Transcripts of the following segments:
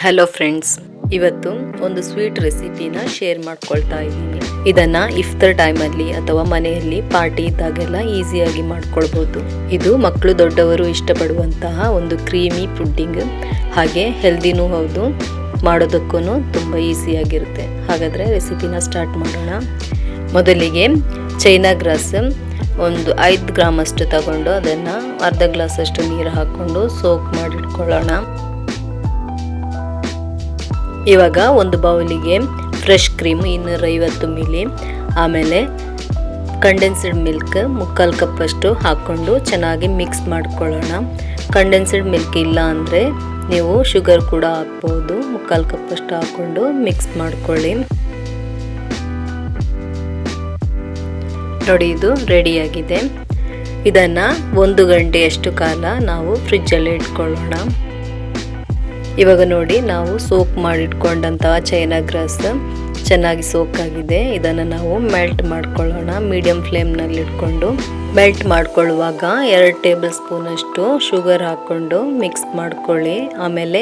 Hello friends ಇವತ್ತು ಒಂದು sweet ರೆಸಿಪಿನ ಶೇರ್ ಮಾಡ್ಕೊಳ್ತಾ ಇದ್ದೀನಿ. ಇದನ್ನ ಇಫ್ತರ್ ಟೈಮಲ್ಲಿ ಅಥವಾ ಮನೆಯಲ್ಲಿ ಪಾರ್ಟಿ ಇದ್ದಾಗೆಲ್ಲ ಈಸಿಯಾಗಿ ಮಾಡ್ಕೊಳ್ಬೋದು. ಇದು ಮಕ್ಕಳು ದೊಡ್ಡವರು ಇಷ್ಟಪಡುವಂತಹ ಒಂದು ಕ್ರೀಮಿ ಪುಡ್ಡಿಂಗ್ ಹಾಗೆ ಹೆಲ್ದಿನೂ ಹೌದು ಮಾಡೋದಕ್ಕೂ ತುಂಬ ಈಸಿಯಾಗಿರುತ್ತೆ ಹಾಗಾದರೆ ರೆಸಿಪಿನ ಸ್ಟಾರ್ಟ್ ಮಾಡೋಣ. ಮೊದಲಿಗೆ ಚೈನಾ ಗ್ರಾಸ್ ಒಂದು ಐದು ಗ್ರಾಮ್ ಅಷ್ಟು ತಗೊಂಡು ಅದನ್ನು ಅರ್ಧ ಗ್ಲಾಸ್ ಅಷ್ಟು ನೀರು ಹಾಕ್ಕೊಂಡು ಸೋಕ್ ಮಾಡಿಟ್ಕೊಳ್ಳೋಣ. ಇವಾಗ ಒಂದು ಬೌಲಿಗೆ ಫ್ರೆಶ್ ಕ್ರೀಮ್ ಇನ್ನೂರೈವತ್ತು ಮಿಲಿ ಆಮೇಲೆ ಕಂಡೆನ್ಸ್ಡ್ ಮಿಲ್ಕ್ ಮುಕ್ಕಾಲು ಕಪ್ಪಷ್ಟು ಹಾಕ್ಕೊಂಡು ಚೆನ್ನಾಗಿ ಮಿಕ್ಸ್ ಮಾಡ್ಕೊಳ್ಳೋಣ. ಕಂಡೆನ್ಸ್ಡ್ ಮಿಲ್ಕ್ ಇಲ್ಲ ಅಂದರೆ ನೀವು ಶುಗರ್ ಕೂಡ ಹಾಕ್ಬೋದು. ಮುಕ್ಕಾಲು ಕಪ್ಪಷ್ಟು ಹಾಕ್ಕೊಂಡು ಮಿಕ್ಸ್ ಮಾಡ್ಕೊಳ್ಳಿ. ನೋಡಿ, ಇದು ರೆಡಿಯಾಗಿದೆ ಇದನ್ನು ಒಂದು ಗಂಟೆಯಷ್ಟು ಕಾಲ ನಾವು ಫ್ರಿಜ್ಜಲ್ಲಿ ಇಟ್ಕೊಳ್ಳೋಣ. ಇವಾಗ ನೋಡಿ ನಾವು ಸೋಕ್ ಮಾಡಿಟ್ಕೊಂಡಂತಹ ಚೈನಾ ಗ್ರಾಸ್ ಚೆನ್ನಾಗಿ ಸೋಕ್ ಆಗಿದೆ ಇದನ್ನು ನಾವು ಮೆಲ್ಟ್ ಮಾಡ್ಕೊಳ್ಳೋಣ. ಮೀಡಿಯಂ ಫ್ಲೇಮ್ನಲ್ಲಿ ಇಟ್ಕೊಂಡು ಮೆಲ್ಟ್ ಮಾಡ್ಕೊಳ್ಳುವಾಗ ಎರಡು ಟೇಬಲ್ ಸ್ಪೂನಷ್ಟು ಶುಗರ್ ಹಾಕ್ಕೊಂಡು ಮಿಕ್ಸ್ ಮಾಡ್ಕೊಳ್ಳಿ. ಆಮೇಲೆ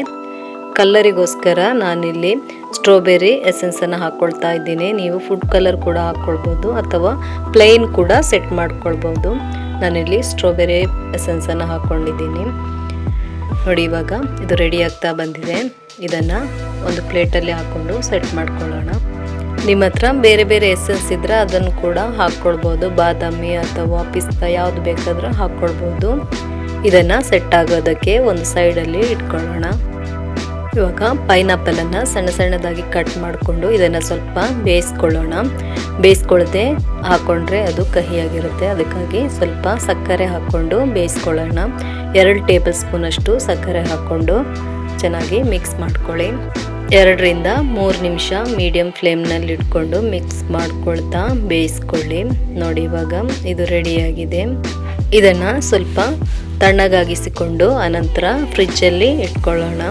ಕಲ್ಲರಿಗೋಸ್ಕರ ನಾನಿಲ್ಲಿ ಸ್ಟ್ರಾಬೆರಿ ಎಸೆನ್ಸನ್ನು ಹಾಕ್ಕೊಳ್ತಾ ಇದ್ದೀನಿ. ನೀವು ಫುಡ್ ಕಲರ್ ಕೂಡ ಹಾಕ್ಕೊಳ್ಬೋದು ಅಥವಾ ಪ್ಲೈನ್ ಕೂಡ ಸೆಟ್ ಮಾಡ್ಕೊಳ್ಬೋದು. ನಾನಿಲ್ಲಿ ಸ್ಟ್ರಾಬೆರಿ ಎಸೆನ್ಸನ್ನು ಹಾಕ್ಕೊಂಡಿದ್ದೀನಿ ನೋಡಿ, ಇವಾಗ ಇದು ರೆಡಿ ಆಗ್ತಾ ಬಂದಿದೆ. ಇದನ್ನು ಒಂದು ಪ್ಲೇಟಲ್ಲಿ ಹಾಕ್ಕೊಂಡು ಸೆಟ್ ಮಾಡ್ಕೊಳ್ಳೋಣ. ನಿಮ್ಮ ಹತ್ರ ಬೇರೆ ಬೇರೆ ಎಸೆನ್ಸ್ ಇದ್ದರೆ ಅದನ್ನು ಕೂಡ ಹಾಕ್ಕೊಳ್ಬೋದು. ಬಾದಾಮಿ ಅಥವಾ ಪಿಸ್ತಾ ಯಾವುದು ಬೇಕಾದರೂ ಹಾಕ್ಕೊಳ್ಬೋದು. ಇದನ್ನು ಸೆಟ್ ಆಗೋದಕ್ಕೆ ಒಂದು ಸೈಡಲ್ಲಿ ಇಟ್ಕೊಳ್ಳೋಣ. ಇವಾಗ ಪೈನಾಪಲನ್ನು ಸಣ್ಣ ಸಣ್ಣದಾಗಿ ಕಟ್ ಮಾಡಿಕೊಂಡು ಇದನ್ನು ಸ್ವಲ್ಪ ಬೇಯಿಸ್ಕೊಳ್ಳೋಣ. ಬೇಯಿಸ್ಕೊಳ್ಳದೆ ಹಾಕ್ಕೊಂಡ್ರೆ ಅದು ಕಹಿಯಾಗಿರುತ್ತೆ. ಅದಕ್ಕಾಗಿ ಸ್ವಲ್ಪ ಸಕ್ಕರೆ ಹಾಕ್ಕೊಂಡು ಬೇಯಿಸ್ಕೊಳ್ಳೋಣ. ಎರಡು ಟೇಬಲ್ ಸ್ಪೂನಷ್ಟು ಸಕ್ಕರೆ ಹಾಕ್ಕೊಂಡು ಚೆನ್ನಾಗಿ ಮಿಕ್ಸ್ ಮಾಡ್ಕೊಳ್ಳಿ. ಎರಡರಿಂದ ಮೂರು ನಿಮಿಷ ಮೀಡಿಯಂ ಫ್ಲೇಮ್ನಲ್ಲಿ ಇಟ್ಕೊಂಡು ಮಿಕ್ಸ್ ಮಾಡ್ಕೊಳ್ತಾ ಬೇಯಿಸ್ಕೊಳ್ಳಿ. ನೋಡಿ ಇವಾಗ ಇದು ರೆಡಿಯಾಗಿದೆ. ಇದನ್ನು ಸ್ವಲ್ಪ ತಣ್ಣಗಾಗಿಸಿಕೊಂಡು ಅನಂತರ ಫ್ರಿಜ್ಜಲ್ಲಿ ಇಟ್ಕೊಳ್ಳೋಣ.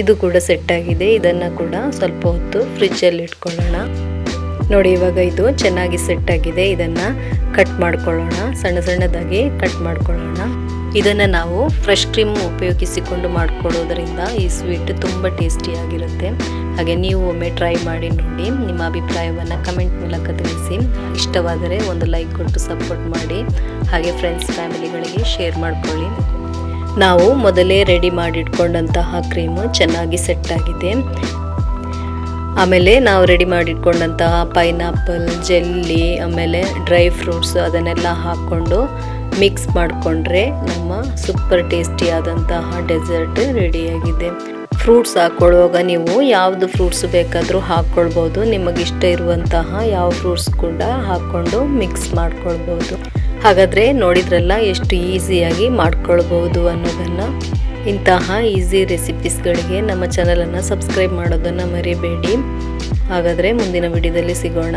ಇದು ಕೂಡ ಸೆಟ್ ಆಗಿದೆ. ಇದನ್ನು ಕೂಡ ಸ್ವಲ್ಪ ಹೊತ್ತು ಫ್ರಿಜ್ಜಲ್ಲಿ ಇಟ್ಕೊಳ್ಳೋಣ. ನೋಡಿ, ಇವಾಗ ಇದು ಚೆನ್ನಾಗಿ ಸೆಟ್ ಆಗಿದೆ. ಇದನ್ನು ಕಟ್ ಮಾಡ್ಕೊಳ್ಳೋಣ. ಸಣ್ಣ ಸಣ್ಣದಾಗಿ ಕಟ್ ಮಾಡ್ಕೊಳ್ಳೋಣ. ಇದನ್ನು ನಾವು ಫ್ರೆಶ್ ಕ್ರೀಮ್ ಉಪಯೋಗಿಸಿಕೊಂಡು ಮಾಡ್ಕೊಳ್ಳೋದ್ರಿಂದ ಈ ಸ್ವೀಟ್ ತುಂಬ ಟೇಸ್ಟಿಯಾಗಿರುತ್ತೆ ಹಾಗೆ ನೀವು ಒಮ್ಮೆ ಟ್ರೈ ಮಾಡಿ ನೋಡಿ. ನಿಮ್ಮ ಅಭಿಪ್ರಾಯವನ್ನು ಕಮೆಂಟ್ ಮೂಲಕ ತಿಳಿಸಿ. ಇಷ್ಟವಾದರೆ ಒಂದು ಲೈಕ್ ಕೊಟ್ಟು ಸಪೋರ್ಟ್ ಮಾಡಿ. ಹಾಗೆ ಫ್ರೆಂಡ್ಸ್ ಫ್ಯಾಮಿಲಿಗಳಿಗೆ ಶೇರ್ ಮಾಡ್ಕೊಳ್ಳಿ. ನಾವು ಮೊದಲೇ ರೆಡಿ ಮಾಡಿಟ್ಕೊಂಡಂತಹ ಕ್ರೀಮು ಚೆನ್ನಾಗಿ ಸೆಟ್ ಆಗಿದೆ. ಆಮೇಲೆ ನಾವು ರೆಡಿ ಮಾಡಿಟ್ಕೊಂಡಂತಹ ಪೈನಾಪಲ್ ಜೆಲ್ಲಿ ಆಮೇಲೆ ಡ್ರೈ ಫ್ರೂಟ್ಸ್ ಅದನ್ನೆಲ್ಲ ಹಾಕ್ಕೊಂಡು ಮಿಕ್ಸ್ ಮಾಡಿಕೊಂಡ್ರೆ ನಮ್ಮ ಸೂಪರ್ ಟೇಸ್ಟಿಯಾದಂತಹ ಡೆಸರ್ಟ್ ರೆಡಿಯಾಗಿದೆ ಫ್ರೂಟ್ಸ್ ಹಾಕ್ಕೊಳ್ಳುವಾಗ ನೀವು ಯಾವುದು ಫ್ರೂಟ್ಸ್ ಬೇಕಾದರೂ ಹಾಕ್ಕೊಳ್ಬೋದು. ನಿಮಗಿಷ್ಟ ಇರುವಂತಹ ಯಾವ ಫ್ರೂಟ್ಸ್ ಕೂಡ ಹಾಕ್ಕೊಂಡು ಮಿಕ್ಸ್ ಮಾಡ್ಕೊಳ್ಬೋದು. ಹಾಗಾದರೆ ನೋಡಿದ್ರಲ್ಲ ಎಷ್ಟು ಈಸಿಯಾಗಿ ಮಾಡ್ಕೊಳ್ಬೋದು ಅನ್ನೋದನ್ನು ಇಂತಹ ಈಸಿ ರೆಸಿಪೀಸ್ಗಳಿಗೆ ನಮ್ಮ ಚಾನಲನ್ನು ಸಬ್ಸ್ಕ್ರೈಬ್ ಮಾಡೋದನ್ನು ಮರಿಬೇಡಿ. ಹಾಗಾದರೆ ಮುಂದಿನ ವಿಡಿಯೋದಲ್ಲಿ ಸಿಗೋಣ.